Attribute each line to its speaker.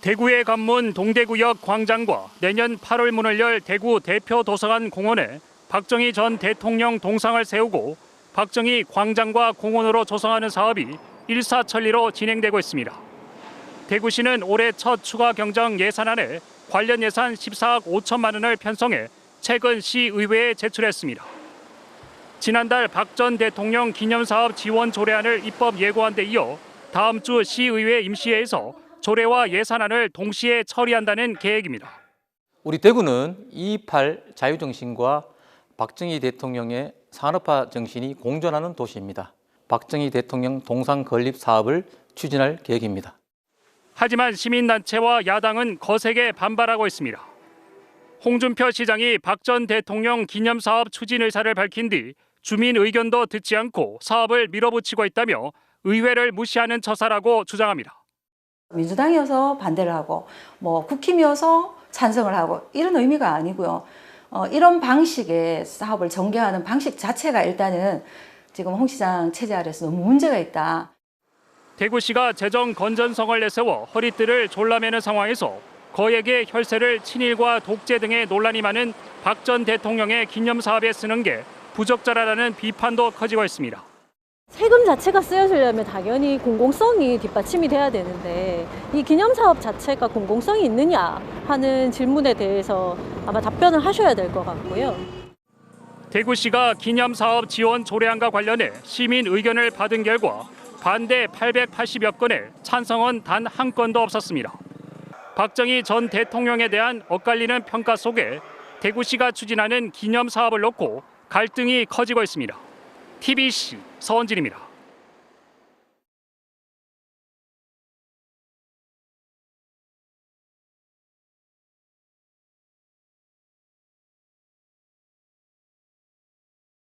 Speaker 1: 대구의 관문 동대구역 광장과 내년 8월 문을 열 대구 대표 도서관 공원에 박정희 전 대통령 동상을 세우고 박정희 광장과 공원으로 조성하는 사업이 일사천리로 진행되고 있습니다. 대구시는 올해 첫 추가 경정 예산안에 관련 예산 14억 5천만 원을 편성해 최근 시의회에 제출했습니다. 지난달 박 전 대통령 기념사업 지원 조례안을 입법 예고한 데 이어 다음 주 시의회 임시회에서 조례와 예산안을 동시에 처리한다는 계획입니다.
Speaker 2: 우리 대구는 2.28 자유정신과 박정희 대통령의 산업화 정신이 공존하는 도시입니다. 박정희 대통령 동상 건립 사업을 추진할 계획입니다.
Speaker 1: 하지만 시민단체와 야당은 거세게 반발하고 있습니다. 홍준표 시장이 박 전 대통령 기념사업 추진 의사를 밝힌 뒤 주민 의견도 듣지 않고 사업을 밀어붙이고 있다며 의회를 무시하는 처사라고 주장합니다.
Speaker 3: 민주당이어서 반대를 하고 뭐 국힘이어서 찬성을 하고 이런 의미가 아니고요. 어, 이런 방식의 사업을 전개하는 방식 자체가 일단은 지금 홍 시장 체제 아래서 너무 문제가 있다.
Speaker 1: 대구시가 재정 건전성을 내세워 허리띠를 졸라매는 상황에서 거액의 혈세를 친일과 독재 등의 논란이 많은 박 전 대통령의 기념 사업에 쓰는 게 부적절하다는 비판도 커지고 있습니다.
Speaker 4: 세금 자체가 쓰여지려면 당연히 공공성이 뒷받침이 돼야 되는데 이 기념사업 자체가 공공성이 있느냐 하는 질문에 대해서 아마 답변을 하셔야 될 것 같고요.
Speaker 1: 대구시가 기념 사업 지원 조례안과 관련해 시민 의견을 받은 결과 반대 880여 건에 찬성은 단 한 건도 없었습니다. 박정희 전 대통령에 대한 엇갈리는 평가 속에 대구시가 추진하는 기념 사업을 놓고 갈등이 커지고 있습니다. TBC 서원진입니다.